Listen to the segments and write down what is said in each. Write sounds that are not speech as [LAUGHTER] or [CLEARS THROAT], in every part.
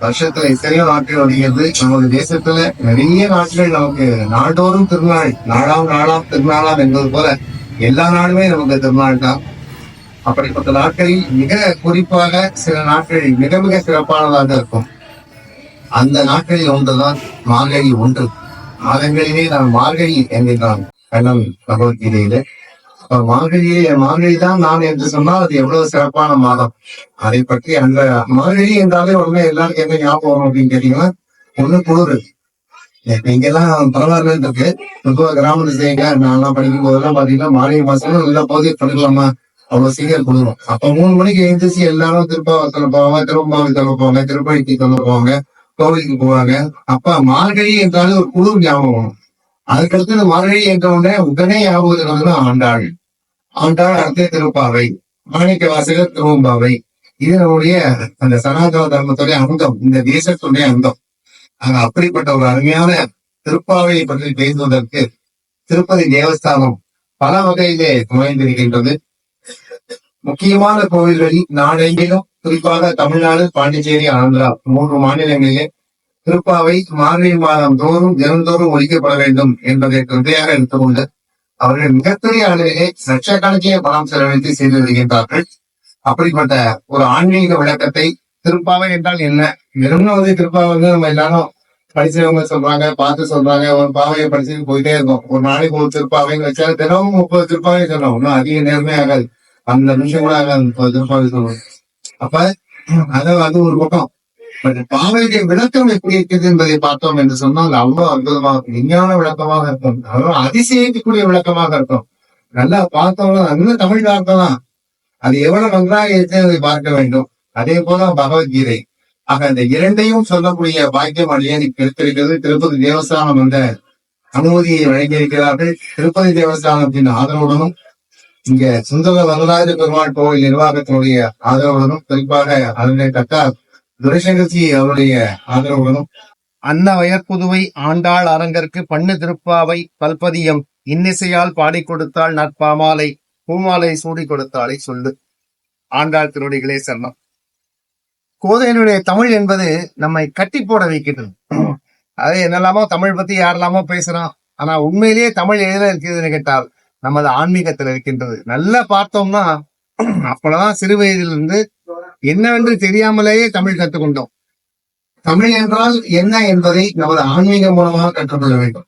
வருஷத்துல எத்தனையோ நாட்கள் அப்படிங்கிறது நமது தேசத்துல நிறைய நாட்கள் நமக்கு நாடோறும் திருநாள் நாளாம் நாளாம் திருநாளாம் என்பது போல எல்லா நாளுமே நமக்கு திருநாள் தான். அப்படிப்பட்ட நாட்களில் மிக குறிப்பாக சில நாட்கள் மிக மிக சிறப்பானதாக இருக்கும். அந்த நாட்களில் ஒன்றுதான் மார்கழி ஒன்று. மாதங்களிலே நான் மார்கழி என்கின்றான் கண்ணன் பகவத்கீதையில. மார்கழியை மார்கழி தான் நான் என்று சொன்னால் அது எவ்வளவு சிறப்பான மாதம். அதை பற்றி அந்த மார்கழி என்றாலே உடனே எல்லாருக்கும் என்ன ஞாபகம் அப்படின்னு கேட்டீங்கன்னா ஒண்ணு குளிர். இங்கெல்லாம் பரவாயில்ல இருக்கு. பொதுவாக கிராமத்து செய்யுங்க. நான்லாம் படிக்கும் போதெல்லாம் பாத்தீங்கன்னா மார்கழி மாசம் நல்லா போதே படுக்கலாமா அவ்வளவு சீக்கிரம் குளிரும். அப்ப மூணு மணிக்கு எழுந்திரிச்சு எல்லாரும் திருப்பாவத்துல போவாங்க திருப்பாவத்துல போவாங்க திருப்பதிக்கு சொல்ல போவாங்க கோவிலுக்கு போவாங்க. அப்ப மார்கழி என்றாலே ஒரு குளிர் ஞாபகம் அதுக்கடுத்து இந்த மார்கழி என்ற உடனே உடனே ஞாபகத்துக்கு வந்து ஆண்டாள். ஆண்டாள் அர்த்த திருப்பாவை. மாணிக்க வாசகர் திருவம்பாவை. இது நம்முடைய அந்த சனாதன தர்மத்துடைய அங்கம் இந்த தேசத்துடைய அங்கம். ஆக அப்படிப்பட்ட ஒரு அருமையான திருப்பாவையை பற்றி பேசுவதற்கு திருப்பதி தேவஸ்தானம் பல வகையிலே நுழைந்திருக்கின்றது முக்கியமான கோவில்களில் நாடெங்கிலும் குறிப்பாக தமிழ்நாடு பாண்டிச்சேரி ஆந்திரா மூன்று மாநிலங்களிலே திருப்பாவை மார்கழி மாதம் தோறும் தினந்தோறும் ஒழிக்கப்பட வேண்டும் என்பதை கொள்கையாக எடுத்துக்கொண்டு அவர்கள் மிகப்பெரிய அளவிலே லட்சக்கணக்கிய பணம் செலவழித்து செய்து வருகின்றார்கள். அப்படிப்பட்ட ஒரு ஆன்மீக விளக்கத்தை திருப்பாவை என்றால் என்ன? வெறும்னு வந்து திருப்பாவை வந்து நம்ம எல்லாரும் படிச்சவங்க சொல்றாங்க பார்த்து சொல்றாங்க ஒரு பாவையை படிச்சுட்டு போயிட்டே இருக்கோம் ஒரு நாளைக்கு ஒரு திருப்பாவைன்னு வச்சா தினமும் முப்பது திருப்பாவை சொல்லணும் இன்னும் அதிக நேரமே ஆகாது. அந்த நிமிஷம் கூட ஆகாது முப்பது திருப்பாவை சொல்லணும் அப்ப அது அது ஒரு பக்கம். பட் பாவையுடைய விளக்கம் எப்படி இருக்குது என்பதை பார்த்தோம் என்று சொன்னால் அவ்வளவு அற்புதமாக விஞ்ஞான விளக்கமாக இருக்கும். அவ்வளவு அதிசயிக்கக்கூடிய விளக்கமாக இருக்கும். நல்லா பார்த்தோம்னா நல்ல தமிழ் வார்த்தை தான். அது எவ்வளவு நன்றாக இருக்கு அதை பார்க்க வேண்டும். அதே போல பகவத்கீதை. ஆக இந்த இரண்டையும் சொல்லக்கூடிய பாக்கியம் அழியனுக்கு கிடைத்திருக்கிறது திருப்பதி தேவஸ்தானம் என்ற அனுமதியை வழங்கியிருக்கிறார்கள். திருப்பதி தேவஸ்தானத்தின் ஆதரவுடனும் இங்க சுந்தர வரலாறு பெருமாள் கோவில் நிர்வாகத்தினுடைய ஆதரவுடனும் குறிப்பாக அதனை தக்கார் துரைசங்கர்ஜி அவருடைய ஆதரவுடனும் அன்ன வயற்புதுவை ஆண்டாள் அரங்கற்கு பண்ணு திருப்பாவை பல்பதியம் இன்னிசையால் பாடிக் கொடுத்தாள் நட்பாமாலை பூமாலை சூடி கொடுத்தாளை சொல்லு. ஆண்டாள் திருவடிகளே சரணம். கோதையினுடைய தமிழ் என்பது நம்மை கட்டி போட வைக்கின்றது. அது என்னெல்லாமோ தமிழ் பத்தி யாரெல்லாமோ பேசுறான். ஆனா உண்மையிலேயே தமிழ் எதுல இருக்குதுன்னு கேட்டால் நமது ஆன்மீகத்துல இருக்கின்றது. நல்லா பார்த்தோம்னா அப்பதான் சிறு வயதிலிருந்து என்னவென்று தெரியாமலேயே தமிழ் கற்றுக்கொண்டோம் தமிழ் என்றால் என்ன என்பதை நமது ஆன்மீகம் மூலமாக கற்றுக்கொள்ள வேண்டும்.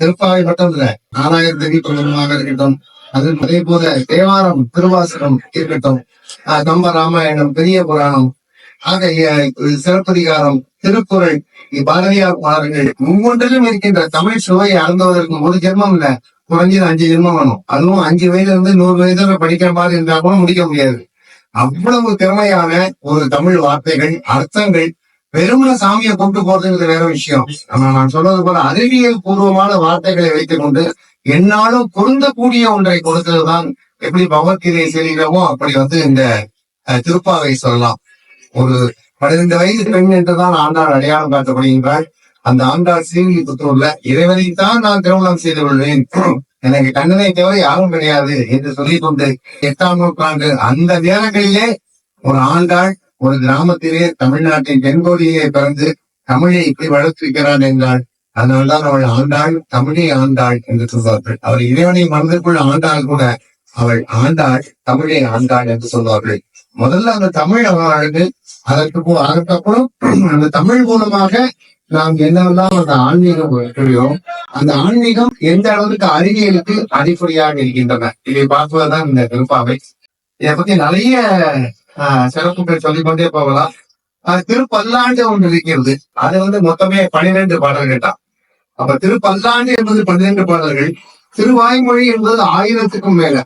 திருப்பாவை மட்டும் இல்ல நாலாயிரம் தேவி பிரபலமாக இருக்கட்டும் அது அதே போல தேவாரம் திருவாசகம் இருக்கட்டும் ஆஹ் கம்ப ராமாயணம் பெரிய புராணம் ஆக சிறப்பதிகாரம் திருக்குறள் பாரதியார் பாடல்கள் ஒவ்வொன்றிலும் இருக்கின்ற தமிழ் சுவையை அறந்துவதற்கு ஒரு ஜென்மம் இல்ல குறைஞ்சது அஞ்சு ஜென்மம் வேணும். அதுவும் அஞ்சு வயதுல இருந்து நூறு வயதுல படிக்கிற மாதிரி இருந்தா கூட முடிக்க முடியாது. அவ்வளவு திறமையான ஒரு தமிழ் வார்த்தைகள் அர்த்தங்கள் வெறுமன சாமியை கொண்டு போறதுங்கிறது வேற விஷயம். ஆனா நான் சொல்றது போல அறிவியல் பூர்வமான வார்த்தைகளை வைத்துக் கொண்டு என்னாலும் பொருந்தக்கூடிய ஒன்றை கொடுத்ததுதான் எப்படி பகவத்கீதை செல்கிறோமோ அப்படி வந்து இந்த திருப்பாவை சொல்லலாம். ஒரு பதினைந்து வயது பெண் என்றுதான் ஆண்டாள் அடையாளம் காட்டப்படுகின்றாள். அந்த ஆண்டாள் ஸ்ரீவில்லிபுத்தூர்ல இறைவனைத்தான் நான் திருமணம் செய்து கொள்வேன். எனக்கு கண்ணனை தவிர யாரும் கிடையாது என்று சொல்லிக் கொண்டு எட்டாம் நூற்றாண்டு அந்த நேரங்களிலே ஒரு ஆண்டாள் ஒரு கிராமத்திலே தமிழ்நாட்டின் தென்கோடியிலே பிறந்து தமிழை இப்படி வளர்த்திருக்கிறான் என்றாள் அதனால்தான் அவள் ஆண்டாள் தமிழை ஆண்டாள் என்று சொல்வார்கள். அவர் இறைவனை மனதிற்குள் ஆண்டாள் கூட அவள் ஆண்டாள் தமிழை ஆண்டாள் என்று சொல்வார்கள். முதல்ல அந்த தமிழ் அவளுக்கு அதற்கு போ- அதற்கப்புறம் அந்த தமிழ் மூலமாக நாம் என்னவெல்லாம் அந்த ஆன்மீகம் இருக்கிறோமோ அந்த ஆன்மீகம் எந்த அளவுக்கு அறிவியலுக்கு அடிப்படையாக இருக்கின்றன? இதை பார்ப்பதுதான் இந்த திருப்பாவை இதை பத்தி நிறைய சிறப்புகள் சொல்லிக்கொண்டே போகலாம். திருப்பல்லாண்டு ஒன்று இருக்கிறது. அது வந்து மொத்தமே பன்னிரெண்டு பாடல்கள் தான் அப்ப திருப்பல்லாண்டு என்பது பன்னிரெண்டு பாடல்கள். திருவாய்மொழி என்பது ஆயிரத்துக்கும் மேல.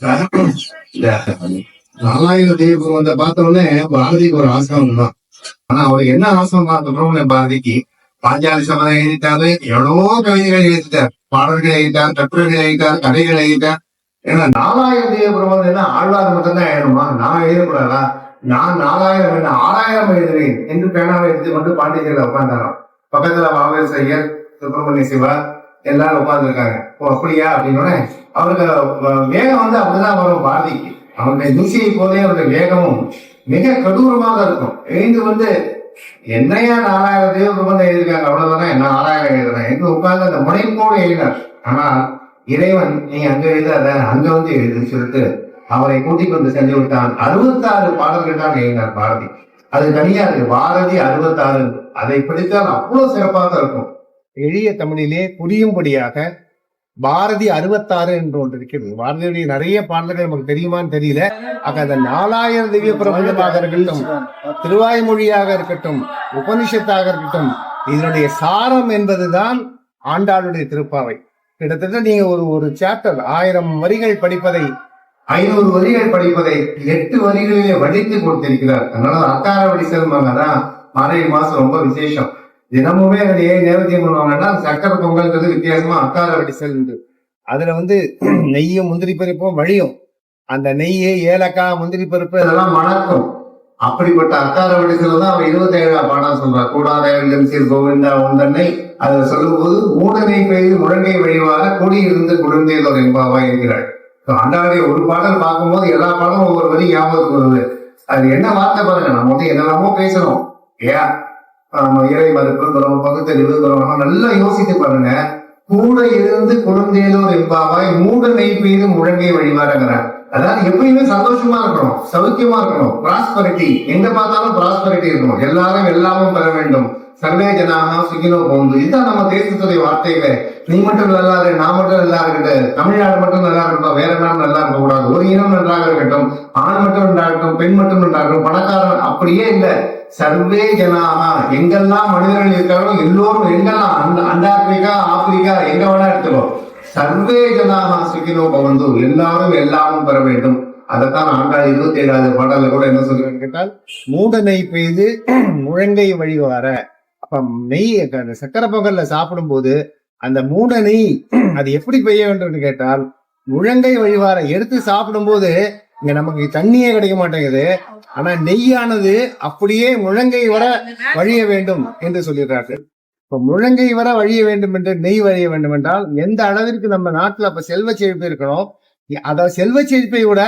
[COUGHS] நாலாயிரம் தேவம் வந்த பார்த்த உடனே பாரதிக்கு ஒரு ஆசிரமம் தான். ஆனா அவருக்கு என்ன ஆசிரமம் சுப்பிரமணிய பாரதிக்கு பாஞ்சாலி சபதம் எழுதிட்டாரு எவ்வளவோ கவிதைகள் எழுதிட்டார். பாடல்கள் எழுதிட்டார் கட்டுரைகள் எழுதிட்டார் கதைகள் எழுதிட்டார். ஏன்னா நாலாயிரம் தேவபுரம் என்ன ஆழ்வார் மட்டும்தான் எழுதணுமா? நான் எழுதக்கூடாதா? நான் நாலாயிரம் என்ன ஆறாயிரம் எழுதுவேன் என்று பேனாவை எடுத்துக்கொண்டு பாண்டிச்சேரியில உட்கார்ந்தாராம். பக்கத்துல மாவேல் ஐயர் சுப்பிரமணிய சிவா எல்லாரும் உட்கார்ந்து இருக்காங்க ஓ அப்படியா? அப்படின்னு அவருக்கு வேகம் வந்து அப்படிதான் வரும் பாரதிக்கு. அவனுடைய திசையை போலே அவருடைய வேகமும் மிக கொடூரமாக இருக்கும். எழுந்து வந்து என்னையா நாலாயிரம் தேவ பிரபந்தம் எழுதியிருக்காங்க? அவ்வளவுதானே? நான் ஆறாயிரம் எழுதுறேன் எங்க உட்கார்ந்து அந்த முனைப்போடு எழுதினார். ஆனா இறைவன் நீ அங்க எழுதாத அங்க வந்து எழுதுன்னு சொல்லிட்டு அவரை கூட்டிக் கொண்டு சென்று விட்டான். அறுபத்தாறு பாடல்கள் தான் எழுதினார் பாரதி. அது தனியா இருக்கு பாரதி அறுபத்தாறு. அதை படித்தால் அவ்வளவு சிறப்பாக இருக்கும். எளிய தமிழிலே புரியும்படியாக பாரதி அறுபத்தாறு என்று ஒன்று இருக்கிறது. பாரதியுடைய நிறைய பாடல்கள் நமக்கு தெரியுமான்னு தெரியல. ஆக அந்த நாலாயிரம் திவ்ய பிரபந்தமாக இருக்கட்டும் திருவாய்மொழியாக இருக்கட்டும் உபனிஷத்தாக இருக்கட்டும் இதனுடைய சாரம் என்பதுதான் ஆண்டாளுடைய திருப்பாவை. கிட்டத்தட்ட நீங்க ஒரு ஒரு சாப்டர் ஆயிரம் வரிகள் படிப்பதை ஐநூறு வரிகள் படிப்பதை எட்டு வரிகளிலே வடித்து கொடுத்திருக்கிறார். அதனால அக்கார வடி செல்வாங்கதான் மார்கழி மாசம் ரொம்ப விசேஷம். தினமுமே அது ஏன் நேரத்தையும் பண்ணுவாங்கன்னா சக்கரை பொங்கல்ன்றது வித்தியாசமா அக்கார வடி உண்டு அதுல வந்து [CLEARS THROAT] நெய்யும் முந்திரி பருப்பும் வழியும். அந்த நெய் ஏலக்காய் முந்திரி பருப்பு இதெல்லாம் மணக்கும் அப்படிப்பட்ட அக்கார வடிசல தான் அவன் இருபத்தி ஏழாம் பாடம் சொல்றான். கூடாதே சீர் கோவிந்தா உந்தன்னை அதை சொல்லும்போது ஊடனை பெய்து முழங்கை வழிவாக கூடியிருந்து குழந்தையதோர் என்பாவா இருக்கிறாள் ஆண்டாளுடைய ஒரு பாடல் பார்க்கும்போது எல்லா பாடலும் ஒவ்வொரு வரி ஞாபகத்துக்கு வருது. அது என்ன வார்த்தை பாருங்க நம்ம வந்து என்னெல்லாமோ பேசணும். ஏன்? இறை மறுப்பு குரம் பகுத்தறிவு குரம் நல்லா யோசித்து பாருங்க. கூட இருந்து குழந்தையிலோர் என்பாவாய் மூட நெய் பெய்து முழங்கை வழிவாருங்கிறார் அதாவது எப்பயுமே சந்தோஷமா இருக்கணும் சௌக்கியமா இருக்கணும். ப்ராஸ்பரிட்டி எங்க பார்த்தாலும் ப்ராஸ்பரிட்டி இருக்கணும். எல்லாரும் எல்லாமும் பெற வேண்டும். சர்வே ஜனாக சுகினோ போந்து. இதுதான் நம்ம தேசத்துடைய வார்த்தையில நீ மட்டும் நல்லா இரு நான் மட்டும் நல்லா இருக்கட்டும். தமிழ்நாடு மட்டும் நல்லா இருக்கட்டும் வேற நாடு நல்லா இருக்க கூடாது ஒரு இனம் நன்றாக இருக்கட்டும் ஆண் மட்டும் நன்றாகட்டும் பெண் மட்டும் நன்றாகட்டும் பணக்காரன் அப்படியே இல்லை. சர்வே ஜனாகா எங்கெல்லாம் மனிதர்கள் இருக்காங்களோ எல்லோரும் எங்கெல்லாம்? அந்த அண்டார்டிகா ஆப்பிரிக்கா எங்க வேணா எடுத்துக்கோ. சர்வே ஜனாகா சுகினோ பவந்து எல்லாரும் எல்லாமும் பெற வேண்டும். அதைத்தான் ஆண்டாள் இருபத்தி ஏழாவது பாடல கூட என்ன சொல்றேன்னு கேட்டால் மூடனை பெய்து முழங்கை வழி வர நெய் அந்த சக்கரை பொங்கல்ல சாப்பிடும்போது அந்த மூட நெய் அது எப்படி பெய்ய வேண்டும்னு கேட்டால் முழங்கை வழிவார எடுத்து சாப்பிடும்போது இங்க நமக்கு தண்ணியே கிடைக்க மாட்டேங்குது. ஆனா நெய்யானது அப்படியே முழங்கை வர வழிய வேண்டும் என்று சொல்லிடுறார்கள். இப்ப முழங்கை வர வழிய வேண்டும் என்று நெய் வழிய வேண்டும் என்றால் எந்த அளவிற்கு நம்ம நாட்டுல அப்ப செல்வ செழிப்பு இருக்கணும் அதாவது செல்வ செழிப்பை விட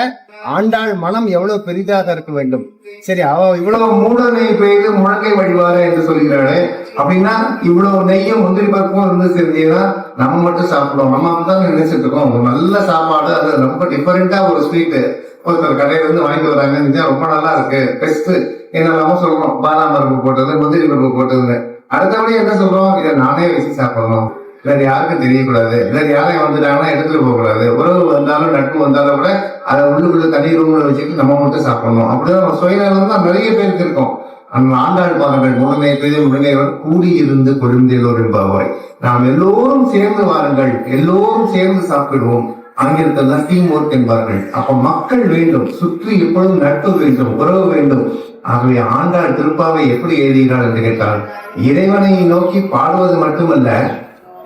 ஆண்டாள் மனம் எவ்வளவு பெரிதாக இருக்க வேண்டும்? சரி அவ இவ்வளவு இவ்வளவு மூட நெய் பெய்து முழங்கை வழிவார என்று சொல்கிறாளே. அப்படின்னா இவ்வளவு நெய்யும் முந்திரி பருப்பும் இருந்து செஞ்சீங்கன்னா நம்ம மட்டும் சாப்பிடுவோம். நம்ம தான் நினைச்சிட்டு இருக்கோம். ஒரு நல்ல சாப்பாடு அது ரொம்ப டிஃபரெண்டா ஒரு ஸ்வீட் ஒருத்தர் கடையில இருந்து வாங்கிட்டு வராங்க. ரொம்ப நல்லா இருக்கு. பெஸ்ட் என்னெல்லாமோ சொல்றோம் பாதாம் பருப்பு போட்டது முந்திரி பருப்பு போட்டதுன்னு. அடுத்தபடி என்ன சொல்றோம்? இதை நானே வச்சு சாப்பிடணும். வேற யாருக்கும் தெரியக்கூடாது. வேற யாரையும் வந்துட்டாங்கன்னா எடுத்துட்டு போகக்கூடாது. உறவு வந்தாலும் நட்பு வந்தாலும் கூட அதை உள்ளுக்குள்ள தனி ரூம்ல வச்சுட்டு நம்ம மட்டும் சாப்பிடணும். அப்படிதான் சுயநலம் தான் நிறைய பேருக்கு இருக்கும். அந்த ஆண்டாள் பாருங்கள் முழுமை பெரிய முழுமையவர் கூடியிருந்து கொழுந்தேலோர் என்பவாய் நாம் எல்லோரும் சேர்ந்து வாருங்கள். எல்லோரும் சேர்ந்து சாப்பிடுவோம். ஆங்கிலத்தில் தான் டீம் ஒர்க் என்பார்கள். அப்ப மக்கள் வேண்டும். சுற்றி எப்பொழுதும் நட்பு வேண்டும். உறவு வேண்டும். ஆகவே ஆண்டாள் திருப்பாவை எப்படி எழுதுகிறார் என்று கேட்டால் இறைவனை நோக்கி பாடுவது மட்டுமல்ல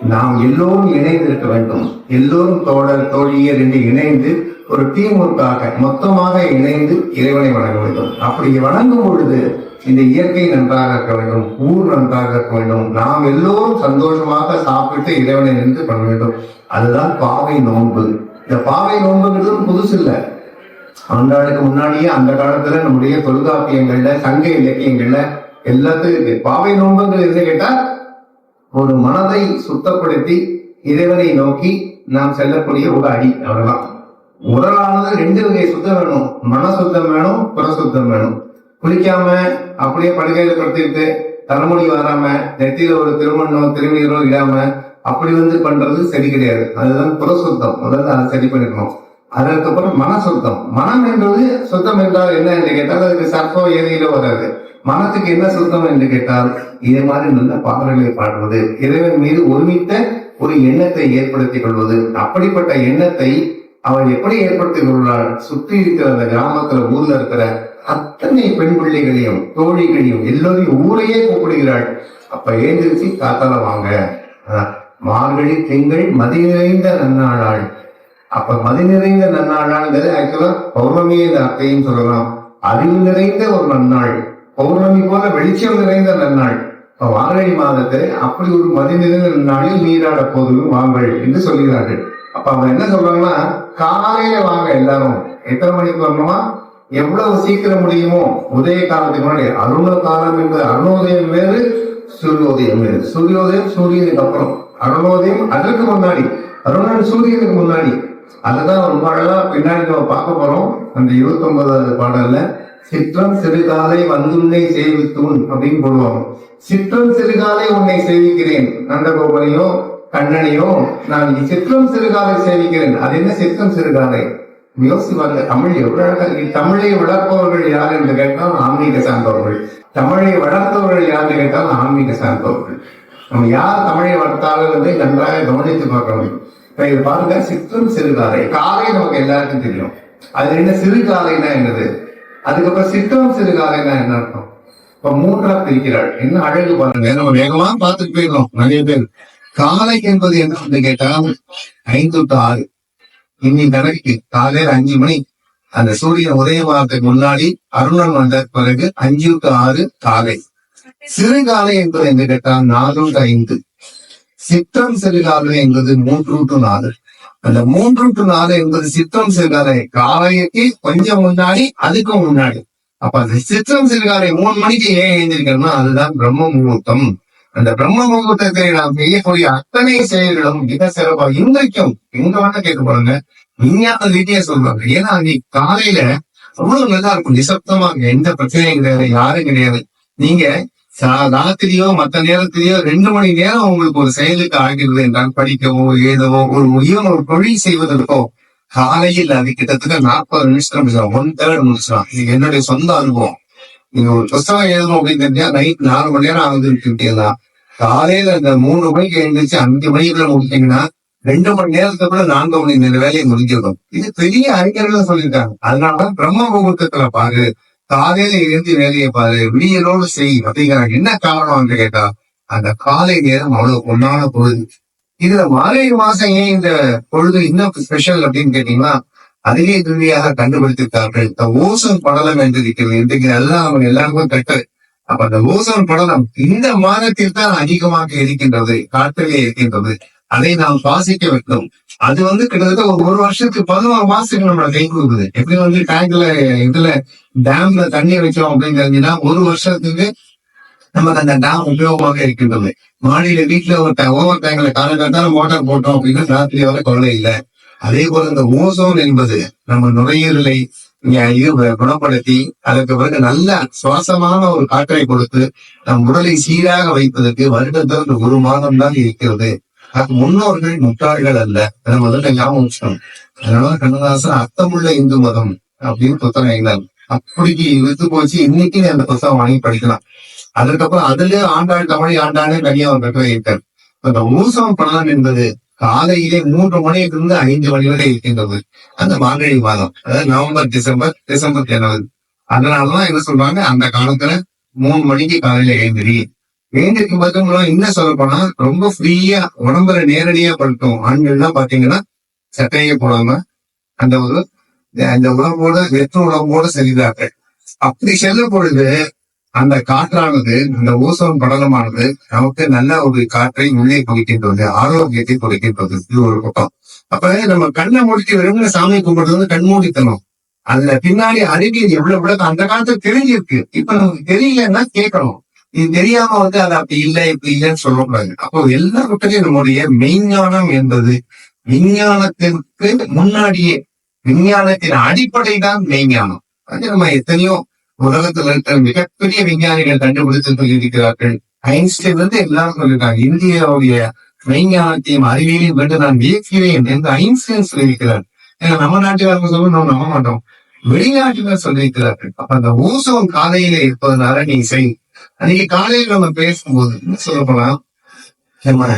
நாம் எல்லோரும் இணைந்து இருக்க வேண்டும். எல்லோரும் தோழர் தோழியர் என்று இணைந்து ஒரு டீம் ஒர்க்காக மொத்தமாக இணைந்து இறைவனை வணங்க வேண்டும். அப்படி வணங்கும் பொழுது இந்த இயற்கை நன்றாக இருக்க வேண்டும் ஊர் நன்றாக இருக்க வேண்டும். நாம் எல்லோரும் சந்தோஷமாக சாப்பிட்டு இறைவனை நின்று பண்ண வேண்டும். அதுதான் பாவை நோன்பு. இந்த பாவை நோன்புங்கிறது புதுசு இல்லை. ஆண்டாளுக்கு முன்னாடியே அந்த காலத்துல நம்முடைய தொல்காப்பியங்கள்ல சங்க இலக்கியங்கள்ல எல்லாத்துக்கும் இருக்கு. பாவை நோன்புங்கிறது என்ன கேட்டா ஒரு மனதை சுத்தப்படுத்தி இறைவனை நோக்கி நாம் செல்லக்கூடிய ஒரு அடி அவ்வளவுதான். உடலானது ரெண்டு வகை சுத்தம் வேணும்? மன சுத்தம் வேணும் புற சுத்தம் வேணும். குளிக்காம அப்படியே படுக்கையில படுத்திட்டு தலைமொழி வராம நெத்தியில ஒரு திருமணம் திருநீரோ இடாம அப்படி வந்து பண்றது சரி கிடையாது. அதுதான் புற சுத்தம் முதல்ல அதை சரி பண்ணிக்கணும். அதற்கப்புறம் மன சுத்தம் மனம் என்றது சுத்தம் என்றால் என்ன என்று கேட்டால் அதுக்கு சர்ப்பம் ஏரியிலோ வராது. மனத்துக்கு என்ன சுத்தம் என்று கேட்டால் இதே மாதிரி நல்ல பாடல்களை பாடுவது இறைவன் மீது ஒருமித்த ஒரு எண்ணத்தை ஏற்படுத்திக் கொள்வது அப்படிப்பட்ட எண்ணத்தை அவள் எப்படி ஏற்படுத்திக் கொள்கிறாள் சுற்றி இருக்கிற அந்த கிராமத்துல ஊர்ல இருக்கிற அத்தனை பெண் பிள்ளைகளையும் தோழிகளையும் எல்லோரையும் ஊரையே கூப்பிடுகிறாள். அப்ப ஏந்திரிச்சு காத்தால வாங்க. மார்கழி திங்கள் மதி நிறைந்த நன்னாளாள். அப்ப மதி நிறைந்த நன்னாளாங்கிறது ஆக்சுவலா பௌர்ணமியை இந்த அர்த்தையும் சொல்லலாம். அறிவு நிறைந்த ஒரு நன்னாள். பௌர்ணமி போல வெளிச்சம் நிறைந்த நன்னாள். இப்ப மார்கழி மாதத்தை அப்படி ஒரு மதி நிறைந்த நன்னாளில் நீராட போதும் வாங்கள் என்று சொல்கிறார்கள். அப்ப அவங்க என்ன சொல்றாங்கன்னா காலையில வாங்க எல்லாரும். எத்தனை மணிக்கு வரணுமா? எவ்வளவு சீக்கிரம் முடியுமோ? உதய காலத்துக்கு முன்னாடி அருண காலம் என்பது அருணோதயம் வேறு சூரியோதயம் வேறு. சூரியோதயம் சூரியனுக்கு அப்புறம். அருணோதயம் அதற்கு முன்னாடி. அருணன் சூரியனுக்கு முன்னாடி. அதுதான் ரொம்ப அழகா பின்னாடி நம்ம பார்க்க போறோம். அந்த இருபத்தி ஒன்பதாவது பாடல்ல. சிற்றம் சிறுகாலை வந்துன்னை சேவித்தூன் அப்படின்னு போடுவாங்க சிற்றம் சிறுகாலை உன்னை சேவிக்கிறேன். நந்தகோபனையோ கண்ணனையோ நான் சிற்றம் சிறுகாலை சேவிக்கிறேன். அது என்ன சிற்றம் சிறுகாலை யோசிப்பாங்க தமிழ் எவ்வளவு அழகா தமிழை வளர்ப்பவர்கள் யார் என்று கேட்டால் ஆன்மீக சார்ந்தவர்கள். தமிழை வளர்த்தவர்கள் யார் என்று கேட்டால் ஆன்மீக சார்ந்தவர்கள். நம்ம யார் தமிழை வளர்த்தாலும் வந்து நன்றாக கவனித்து பார்க்கணும் இப்ப இது பாருங்க சிற்றம் சிறுகாலை காலை நமக்கு எல்லாருக்கும் தெரியும். அது என்ன சிறுகாலைன்னா என்னது? அதுக்கப்புறம் சிற்றம் சிறுகாலைனா என்ன அர்த்தம்? இப்ப மூன்றா பிரிக்கிறாள். என்ன அழகு பாருங்க. நம்ம வேகமா பார்த்துட்டு போயிடணும் நிறைய பேர். காலை என்பது என்ன கேட்டால் ஐந்து டு ஆறு. இன்னி கணக்கு காலையில அஞ்சு மணி. அந்த சூரியன் உதயமாகறதுக்கு முன்னாடி அருணன் வந்த பிறகு அஞ்சு டு ஆறு காலை. சிறுகாலை என்பது என்று கேட்டால் நாலு டு ஐந்து. சித்தம் சிறுகாலை என்பது மூன்று டு நாலு. அந்த மூன்று டு நாலு என்பது சித்தம் சிறுகாலை காலைக்கு கொஞ்சம் முன்னாடி அதுக்கும் முன்னாடி. அப்ப அந்த சித்தம் சிறுகாலை மூணு மணிக்கு ஏன் எழுந்திருக்கணும்னா அதுதான் பிரம்ம முகூர்த்தம். அந்த பிரம்ம முகூர்த்தத்தை நாம் செய்யக்கூடிய அத்தனை செயல்களும் மிக சிறப்பாக இன்றைக்கும் இங்க வேணா கேட்க போறாங்க விஞ்ஞான ரீதியா சொல்றாங்க ஏன்னா நீ காலையில அவ்வளவு நல்லா இருக்கும். நிசப்தமா எந்த பிரச்சனையும் கிடையாது யாரும் கிடையாது. நீங்க ராத்திரியோ மத்த நேரத்திலேயோ ரெண்டு மணி நேரம் உங்களுக்கு ஒரு செயலுக்கு ஆகிறது என்றால் படிக்கவோ எழுதவோ ஒரு ஈவன் ஒரு தொழில் செய்வதற்கோ காலையில் அது கிட்டத்தட்ட நாற்பது நிமிஷம் ஒன் தேர்ட் முடிச்சிடலாம் இது என்னுடைய சொந்த அனுபவம். நீங்க ஒரு புஸ்தகம் எழுதணும் அப்படின்னு தெரிஞ்சா நைட் நாலு மணி நேரம் ஆகுது தான் காலையில அந்த மூணு மணிக்கு எழுந்திரிச்சு அஞ்சு மணிக்குள்ள முடிச்சீங்கன்னா ரெண்டு மணி நேரத்துக்குள்ள நான்கு மணி நேர வேலையை முடிஞ்சிடும் இது பெரிய அறிஞர்கள் சொல்லியிருக்காங்க. அதனாலதான் பிரம்ம முகூர்த்தத்துல பாரு காலையில எழுந்து வேலையை பாரு விடியலோடு செய் அப்படிங்கிறாங்க என்ன காரணம் கேட்டா அந்த காலை நேரம் அவ்வளவு பொண்ணான பொழுது. இதுல மாலை மாசம் ஏன் இந்த பொழுது இன்னும் ஸ்பெஷல் அப்படின்னு கேட்டீங்கன்னா அதிலே துணியாக கண்டுபிடித்திருக்கார்கள். இந்த ஓசோன் படலம் என்று இருக்கிறது இன்றைக்கு எல்லாம் அவங்க எல்லாருக்கும் கட்டது அப்ப அந்த ஓசோன் படலம் இந்த மாதத்தில் தான் அதிகமாக இருக்கின்றது காற்றிலே இருக்கின்றது. அதை நாம் சுவாசிக்க வேண்டும். அது வந்து கிட்டத்தட்ட ஒரு ஒரு வருஷத்துக்கு பதினோரு மாசத்துக்கு நம்மள கை கொடுக்குது. எப்படி வந்து டேங்க்ல இதுல டேம்ல தண்ணி வைக்கிறோம் அப்படின்னு ஒரு வருஷத்துக்கு நமக்கு அந்த டேம் உபயோகமாக இருக்கின்றது. மாடியில வீட்டுல ஒரு ஓவர் டேங்க்ல காலகட்டத்தால மோட்டார் போட்டோம் அப்படின்னா ராத்திரி வரை கொள்ளை இல்லை. அதே போல இந்த ஓசோன் என்பது நம்ம நுரையீரலை இங்க இது குணப்படுத்தி அதற்கு பிறகு நல்ல சுவாசமான ஒரு காற்றை கொடுத்து நம் உடலை சீராக வைப்பதற்கு வருடத்திற்கு ஒரு மாதம் தான் இருக்கிறது. அது முன்னோர்கள் முட்டாள்கள் அல்ல. அதை முதல்ல ஞாபகம் வச்சுக்கணும். அதனால கண்ணதாசன் அர்த்தமுள்ள இந்து மதம் அப்படின்னு புத்தகம் எழுதினார். அப்படிக்கு இழுத்து போச்சு. இன்னைக்கு அந்த புத்தகம் வாங்கி படிக்கலாம். அதுக்கப்புறம் அதுல ஆண்டாள் தமிழ் ஆண்டாளே தனியா ஒரு கட்டுரை இருக்கார் அந்த ஊசம் பலன் என்பது காலையிலே மூன்று மணியிலிருந்து இருந்து ஐந்து மணி வரை இருக்கின்றது. அந்த மார்கழி மாதம். அதாவது நவம்பர் டிசம்பர் டிசம்பர் ஜனவரி. அதனாலதான் என்ன சொல்றாங்க? அந்த காலத்துல மூணு மணிக்கு காலையில எழுந்திரி. வேண்டைக்கு போது என்ன சொல்ல போனா ரொம்ப ஃப்ரீயா உடம்புல நேரடியா பண்ணிட்டோம் ஆண்கள்லாம் பாத்தீங்கன்னா சட்டையே போடாம அந்த ஒரு அந்த உடம்போட வெற்று உடம்போட செல்கிறார்கள் அப்படி செல்லும் பொழுது அந்த காற்றானது அந்த ஓசோன் படலமானது நமக்கு நல்ல ஒரு காற்றை உள்ளே கொடுக்கின்றது ஆரோக்கியத்தை கொடுக்கின்றது. இது ஒரு பக்கம். அப்ப நம்ம கண்ணை மூடிட்டு வெறும் சாமி கும்பிடுறது வந்து கண் அதுல பின்னாடி அறிவியல் எவ்வளவு அந்த காலத்துல தெரிஞ்சிருக்கு. இப்ப நமக்கு தெரியலன்னா கேட்கணும். இது தெரியாம வந்து அது அப்படி இல்லை இப்படி இல்லைன்னு சொல்லக்கூடாது. அப்போ எல்லா பக்கத்தையும் நம்முடைய மெய்ஞானம் என்பது விஞ்ஞானத்திற்கு முன்னாடியே விஞ்ஞானத்தின் அடிப்படை தான் மெய்ஞானம். அது நம்ம எத்தனையோ உலகத்துல இருக்கிற மிகப்பெரிய விஞ்ஞானிகள் கண்டுபிடித்து சொல்லியிருக்கிறார்கள் ஐன்ஸ்டைன் வந்து எல்லாரும் சொல்லியிருக்காங்க இந்தியாவுடைய மெய்ஞானத்தையும் அறிவியலையும் கண்டு நான் வியக்கிறேன் என்று ஐன்ஸ்டைன் சொல்லியிருக்கிறார். ஏன்னா நம்ம நாட்டுக்காரங்க சொல்லுவோம் நம்ம நம்ப மாட்டோம். வெளிநாட்டுல சொல்லியிருக்கிறார்கள். அப்ப அந்த ஊசவம் காலையில இருப்பதனால நீ செய் அன்னைக்கு காலையில நம்ம பேசும்போது என்ன சொல்ல போனா நம்ம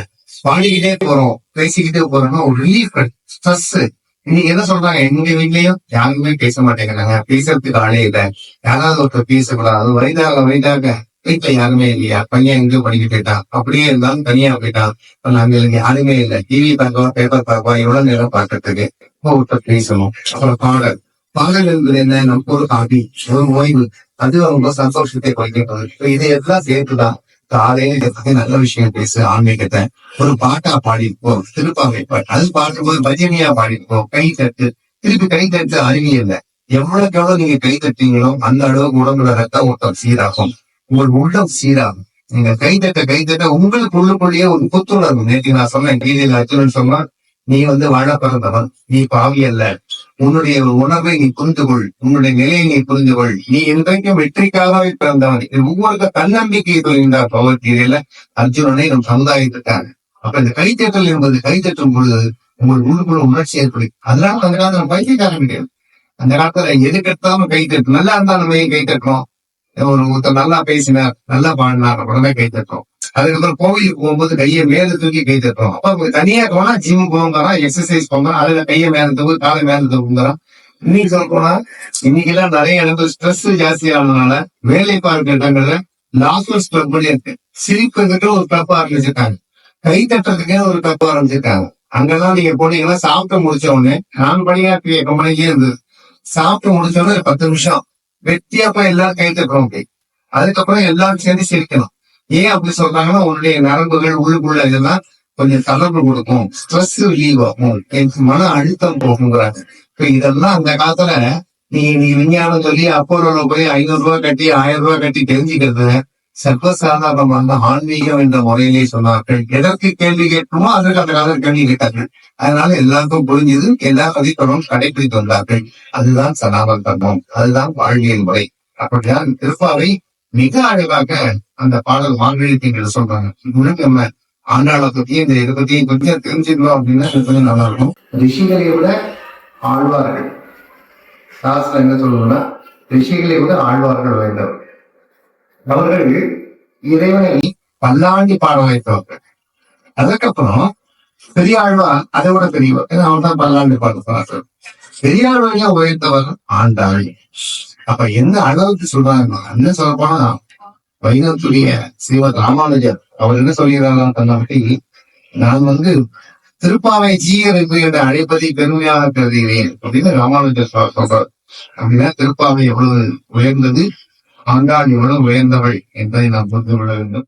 பாடிக்கிட்டே போறோம் பேசிக்கிட்டே போறோம்னா ஒரு ரிலீஃப் ஸ்ட்ரெஸ் இன்னைக்கு என்ன சொல்றாங்க? எங்க வீட்லயும் யாருமே பேச மாட்டேங்கிறாங்க. பேசுறதுக்கு ஆளே இல்லை. யாராவது ஒருத்தர் பேசக்கூடாது. அது வயதாக வயதாக வீட்டுல யாருமே இல்லையா? பையன் எங்க படிக்க போயிட்டான் அப்படியே இருந்தாலும் தனியா போயிட்டான் இப்ப நாங்க இங்க யாருமே இல்ல. டிவி பார்க்கவா பேப்பர் பார்க்கவா? எவ்வளவு நேரம் பாக்குறதுக்கு ஒருத்தர் பேசணும். அப்புறம் பாடல். பாடல் என்பது என்ன? நமக்கு ஒரு ஹாபி ஒரு ஓய்வு. அது அவங்க சந்தோஷத்தை கொள்கின்றது இப்ப இதையெல்லாம் சேர்த்துதான் காலையில இதை பத்தி நல்ல விஷயம் பேசு ஆன்மீகத்தை. ஒரு பாட்டா பாடிருப்போம் திருப்பாவை பாட்டு. அது பாடும்போது பஜனியா பாடிருப்போம் கை தட்டு. திருப்பி கை தட்டு அறிவியல்ல எவ்வளவுக்கு எவ்வளவு நீங்க கை தட்டீங்களோ அந்த அளவுக்கு உடம்புல ரத்த ஓட்டம் சீராகும். உங்கள் உள்ளம் சீராகும். நீங்க கை தட்ட கை தட்ட உங்களுக்கு உள்ளுக்குள்ளேயே ஒரு புத்துணர்வு. நேற்று நான் சொன்னேன் கீதையில அர்ஜுனன் சொன்னா நீ வந்து வாழ பிறந்தவன் நீ பாவி அல்ல. உன்னுடைய உணர்வை நீ புரிந்து கொள் உன்னுடைய நிலையை நீ புரிந்து கொள் நீ இன்றைக்கும் வெற்றிக்காகவே பிறந்தவன். இது ஒவ்வொரு தன்னம்பிக்கை சொல்கின்றார் பகவத்கீதையில அர்ஜுனனை நம் சமுதாயத்துக்காக அப்ப இந்த கைத்தேற்றல் என்பது கைத்தேற்றும் பொழுது உங்கள் உள்ளுக்குள்ள உணர்ச்சி ஏற்படும் அதனால அந்த காலத்துல பைத்தியக்காரன் கிடையாது. அந்த காலத்துல எது கெட்டாலும் கை தட்டும் நல்லா இருந்தா நம்ம ஏன் கை தட்டுறோம் ஒரு ஒருத்தர் நல்லா பேசினார் நல்லா பாடினார் உடனே கை தட்டுறோம் அதுக்கப்புறம் கோவிலுக்கு போகும்போது கையை மேல தூக்கி கை தட்டுறோம். அப்ப தனியா போனா ஜிம் போங்கிறான் எக்ஸசைஸ் போங்கிறான் அதுல கையை மேல தூக்கு காலை மேல தூக்குங்கிறான் இன்னைக்கு சொல்ல போனா இன்னைக்கு எல்லாம் நிறைய இடங்கள் ஸ்ட்ரெஸ் ஜாஸ்தியானதுனால வேலை பார்க்க இடங்கள்ல லாஸ்லஸ் பண்ணி இருக்கு. சிரிப்புங்கிட்ட ஒரு கிளப் ஆரம்பிச்சிருக்காங்க. கை தட்டுறதுக்கே ஒரு கிளப் ஆரம்பிச்சிருக்காங்க. அங்கெல்லாம் நீங்க போனீங்கன்னா சாப்பிட்டு முடிச்ச உடனே நான் பணியாற்றிய கம்பெனிக்கே இருந்தது. சாப்பிட்டு முடிச்ச உடனே பத்து நிமிஷம் வெட்டியாப்பா எல்லாரும் கை தட்டுறோம் அப்படி அதுக்கப்புறம் எல்லாரும் சேர்ந்து சிரிக்கணும். ஏன் அப்படி சொல்றாங்கன்னா உன்னுடைய நரம்புகள் உள்ளுக்குள்ள இதெல்லாம் கொஞ்சம் தளர்வு கொடுக்கும். ஸ்ட்ரெஸ் ரிலீவ் ஆகும். எனக்கு மன அழுத்தம் போகுங்கிறாங்க இப்ப இதெல்லாம் அந்த காலத்துல நீ நீ விஞ்ஞானம் சொல்லி அப்போலோல போய் ஐநூறு ரூபாய் கட்டி ஆயிரம் ரூபாய் கட்டி தெரிஞ்சுக்கிறது சர்வசாதாரணமான ஆன்மீகம் என்ற முறையிலே சொன்னார்கள். எதற்கு கேள்வி கேட்கணுமோ அதற்கு அந்த காலத்தில் கேள்வி கேட்டார்கள். அதனால எல்லாருக்கும் புரிஞ்சது எல்லா பதிப்பரும் கடைபிடித்து வந்தார்கள். அதுதான் சனாதன தர்மம். அதுதான் வாழ்வியல் முறை. அப்படிதான் திருப்பாவை மிக அழகாக அந்த பாடல் மாங்கழித்தீங்க சொல்றாங்க. உனக்கு நம்ம ஆண்டாளை பத்தியும் இந்த இதை பத்தியும் கொஞ்சம் தெரிஞ்சுக்கணும் அப்படின்னா கொஞ்சம் நல்லா இருக்கும் ரிஷிகளை விட ஆழ்வார்கள். சாஸ்திரம் என்ன சொல்லுவோம்னா ரிஷிகளை விட ஆழ்வார்கள் வேண்டும் அவர்கள் இறைவனை பல்லாண்டி பாட வைத்தவர்கள் அதுக்கப்புறம் பெரியாழ்வார் அதை விட பெரியவர். ஏன்னா தான் பல்லாண்டு பாட சொன்னார் பெரியாழ்வாரையா உயர்த்தவர் ஆண்டாள். அப்ப எந்த அளவுக்கு சொல்றாங்க என்ன சொல்ல போனா வைணவத்துடைய ஸ்ரீமத் ராமானுஜர் அவர் என்ன சொல்கிறாரா தன்னை நான் வந்து திருப்பாவை ஜீயருக்கு என்ற அழைப்பதை பெருமையாக கருதுகிறேன் அப்படின்னு ராமானுஜர் சொல்~ சொல்றார். அப்படின்னா திருப்பாவை எவ்வளவு உயர்ந்தது ஆண்டாள் எவ்வளவு உயர்ந்தவள் என்பதை நாம் புரிந்து கொள்ள வேண்டும்.